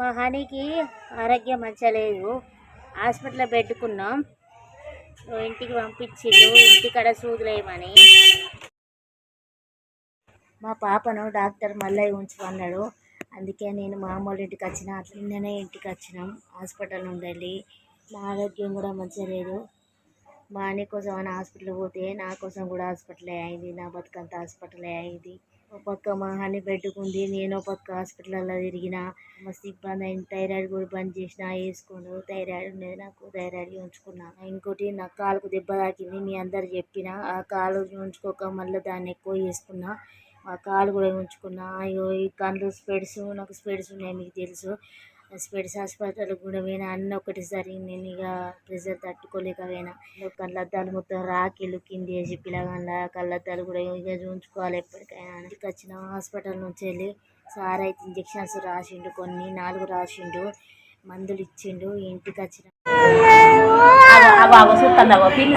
మా హనీకి ఆరోగ్యం మంచిగా లేదు. హాస్పిటల్లో పెట్టుకున్నాం. ఇంటికి పంపించిండు. ఇంటికాడ సూదులేయమని మా పాపను డాక్టర్ మల్లయ్య ఉంచమన్నాడు. అందుకే నేను మామూలు ఇంటికి వచ్చిన అట్లనే ఇంటికి వచ్చినాం. హాస్పిటల్ నుండి వెళ్ళి మా ఆరోగ్యం కూడా మంచిగా లేదు. మా అన్ని కోసం అని హాస్పిటల్ పోతే నా కోసం కూడా హాస్పిటలే అయింది నా బతుకంతా హాస్పిటలే అయింది. ఒక పక్క మా హాని పెట్టుకుంది నేను ఒక పక్క హాస్పిటల్లో తిరిగిన మస్తు ఇబ్బంది అయింది థైరాయిడ్ కూడా బంద్ చేసిన వేసుకోను థైరాయిడ్ ఉండేది నాకు థైరాయిడ్ ఉంచుకున్నాను ఇంకోటి నా కాలుకు దెబ్బ తాకింది మీ అందరు చెప్పిన ఆ కాలు ఉంచుకోక మళ్ళీ దాన్ని ఎక్కువ చేసుకున్నా ఆ కాలు కూడా ఉంచుకున్నా. అయ్యో ఈ కళ్ళు స్పెడ్స్ నాకు స్పెడ్స్ ఉన్నాయి మీకు తెలుసు. స్పెడ్స్ హాస్పిటల్ కూడా పోయినా అన్నీ ఒకటిసారి నేను ఇక ప్రెషర్ తట్టుకోలేక పోయినా. కళ్ళద్దాలు మొత్తం రాకిలు కింది వేసి పిల్లగాళ్ళ కళ్ళద్దాలు కూడా ఇక చూపించుకోవాలి ఎప్పటికైనా ఇంటికి వచ్చిన హాస్పిటల్ నుంచి వెళ్ళి సార్ అయితే ఇంజెక్షన్స్ రాసిండు కొన్ని నాలుగు రాసిండు మందులు ఇచ్చిండు. ఇంటికి వచ్చిన బాబు పిల్లి